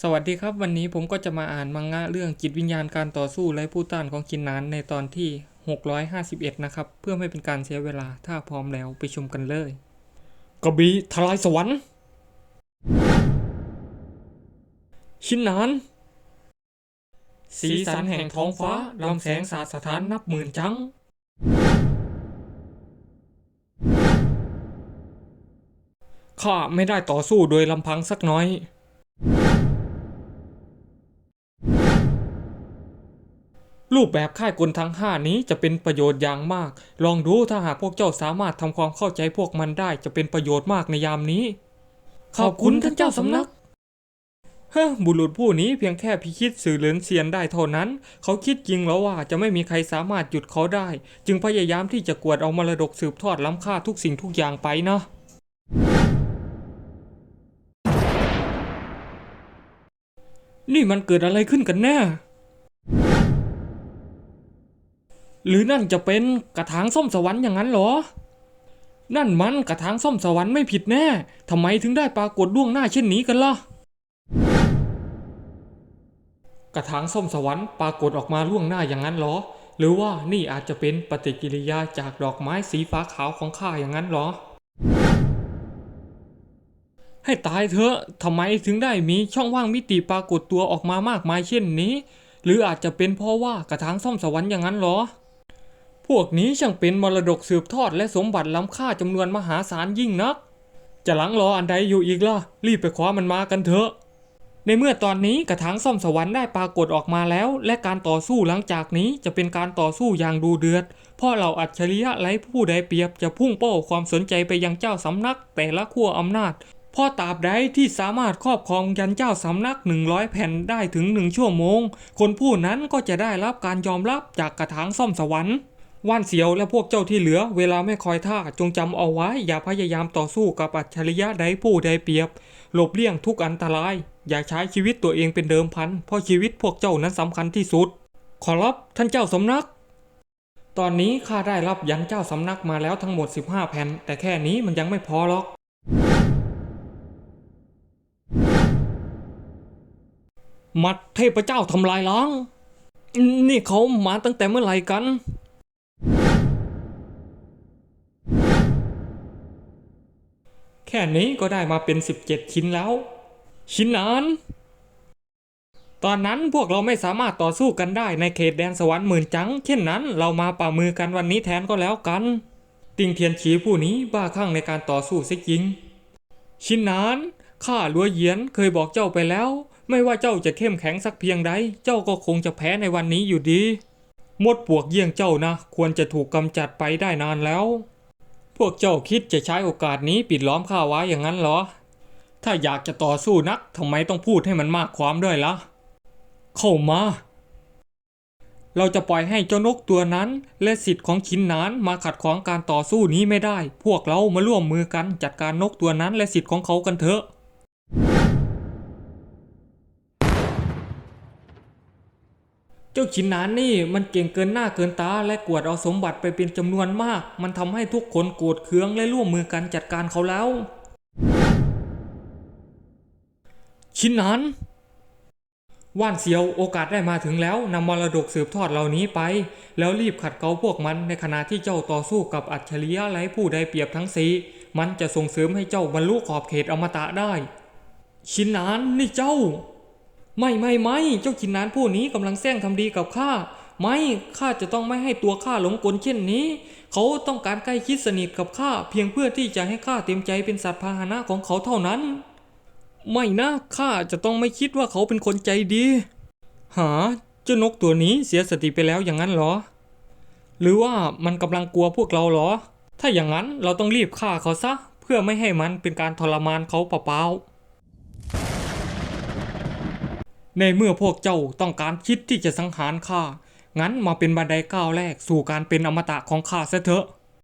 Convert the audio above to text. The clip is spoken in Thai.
สวัสดีครับวันนี้ผมก็จะมาอ่านมังงะเรื่องจิตวิญญาณการต่อสู้ไร้ผู้ต้านของคินนานในตอนที่ 651 นะครับ เพื่อไม่เป็นการเสียเวลาถ้าพร้อมแล้วไปชมกันเลยกระบี่ทลายสวรรค์ ชินนาน สีสันแห่งท้องฟ้าลำแสงสาสถานนับหมื่นจัง ข้าไม่ได้ต่อสู้โดยลำพังสักน้อย รูปแบบค่ายกลทั้งห้านี้จะเป็นประโยชน์อย่างมาก ลองดูถ้าหากพวกเจ้าสามารถทำความเข้าใจพวกมันได้จะเป็นประโยชน์มากในยามนี้ ขอบคุณท่านเจ้าสำนักเฮ้อบุรุษผู้นี้เพียงแค่พิชิตสื่อเหลินเซียนได้เท่านั้น เขาคิดจริงแล้วว่าจะไม่มีใครสามารถหยุดเขาได้ จึงพยายามที่จะกวดเอามรดกสืบทอดล้ำค่าทุกสิ่งทุกอย่างไปนะนี่มันเกิดอะไรขึ้นกันแน่ หรือนั่นจะเป็นกระถางส้มสวรรค์อย่างนั้นเหรอ นั่นมันกระถางส้มสวรรค์ไม่ผิดแน่ทำไมถึงได้ปรากฏล่วงหน้าเช่นนี้กันล่ะ กระถางส้มสวรรค์ปรากฏออกมาล่วงหน้าอย่างนั้นเหรอ หรือว่านี่อาจจะเป็นปฏิกิริยาจากดอกไม้สีฟ้าขาวของข้าอย่างนั้นเหรอ ให้ตายเถอะทำไมถึงได้มีช่องว่างมิติปรากฏตัวออกมามากมายเช่นนี้ หรืออาจจะเป็นเพราะว่ากระถางส้มสวรรค์อย่างนั้นเหรอ พวกนี้ช่างเป็นมรดกสืบทอดและสมบัติล้ำค่าจำนวนมหาศาลยิ่งนัก จะหลังรออันใดอยู่อีกล่ะ รีบไปคว้ามันมากันเถอะ ในเมื่อตอนนี้กระถางส้มสวรรค์ได้ปรากฏออกมาแล้ว และการต่อสู้หลังจากนี้จะเป็นการต่อสู้อย่างดูเดือด เพราะเราอัจฉริยะไร้ผู้ใดเปรียบจะพุ่งเป้าความสนใจไปยังเจ้าสำนัก แต่ละขั้วอำนาจพราะตราบใดที่สามารถครอบครองยันเจ้าสำนัก 100 แผ่นได้ถึง 1 ชั่วโมง คนผู้นั้นก็จะได้รับการยอมรับจากกระถางส้มสวรรค์ ว่านเสียวและพวกเจ้าที่เหลือ เวลาไม่คอยท่าจงจำเอาไว้ อย่าพยายามต่อสู้กับอัจฉริยะใดผู้ใดเปรียบ หลบเลี่ยงทุกอันตราย อย่าใช้ชีวิตตัวเองเป็นเดิมพัน เพราะชีวิตพวกเจ้านั้นสำคัญที่สุด ขอรับท่านเจ้าสำนัก ตอนนี้ข้าได้รับยันเจ้าสำนักมาแล้วทั้งหมด 15 แผ่น แต่แค่นี้มันยังไม่พอหรอกมัดเทพเจ้าทำลายล้าง นี่เขามาตั้งแต่เมื่อไหร่กัน แค่นี้ก็ได้มาเป็น 17 ชิ้นแล้ว ชิ้นนั้น ตอนนั้นพวกเราไม่สามารถต่อสู้กันได้ในเขตแดนสวรรค์หมื่นจัง เช่นนั้น เรามาป่ามือกันวันนี้แทนก็แล้วกัน ติงเทียนฉีผู้นี้บ้าคลั่งในการต่อสู้เสียจริง ชินนานข้าลัวเยียนเคยบอกเจ้าไปแล้ว ไม่ว่าเจ้าจะเข้มแข็งสักเพียงใด เจ้าก็คงจะแพ้ในวันนี้อยู่ดี มดปวกเยี่ยงเจ้านะ ควรจะถูกกำจัดไปได้นานแล้ว พวกเจ้าคิดจะใช้โอกาสนี้ปิดล้อมข้าไว้อย่างนั้นเหรอ ถ้าอยากจะต่อสู้นักทำไมต้องพูดให้มันมากความด้วยละ่ะ เข้ามา เราจะปล่อยให้เจ้านกตัวนั้น และสิทธิ์ของชินนานมาขัดขวางการต่อสู้นี้ไม่ได้ พวกเรามาร่วมมือกันจัดการนกตัวนั้นและสิทธิ์ของเขากันเถอะ เจ้าชินนานนี่มันเก่งเกินหน้าเกินตาและกวดเอาสมบัติไปเป็นจำนวนมาก มันทำให้ทุกคนโกรธเคืองและร่วมมือกันจัดการเขาแล้ว ชินนานว่านเสียวโอกาสได้มาถึงแล้วนำมรดกสืบทอดเหล่านี้ไป แล้วรีบขัดเกลาพวกมันในขณะที่เจ้าต่อสู้กับอัจฉริยะไร้ผู้ใดเปรียบทั้งสีมันจะส่งเสริมให้เจ้าบรรลุขอบเขตอมตะได้ ชินนานนี่เจ้า ไม่ไม่ไม่เจ้าชินนานผู้นี้กำลังแซงทำดีกับข้า ไม่ข้าจะต้องไม่ให้ตัวข้าหลงกลเช่นนี้ เขาต้องการใกล้ชิดสนิทกับข้าเพียงเพื่อที่จะให้ข้าเต็มใจเป็นสัตว์พาหนะของเขาเท่านั้น ไม่นะข้าจะต้องไม่คิดว่าเขาเป็นคนใจดี หาเจ้านกตัวนี้เสียสติไปแล้วอย่างนั้นหรอ หรือว่ามันกำลังกลัวพวกเราเหรอ ถ้าอย่างนั้นเราต้องรีบฆ่าเขาซะ เพื่อไม่ให้มันเป็นการทรมานเขาเปล่าๆ ในเมื่อพวกเจ้าต้องการคิดที่จะสังหารข้า งั้นมาเป็นบันไดก้าวแรกสู่การเป็นอมตะของข้าซะเถอะ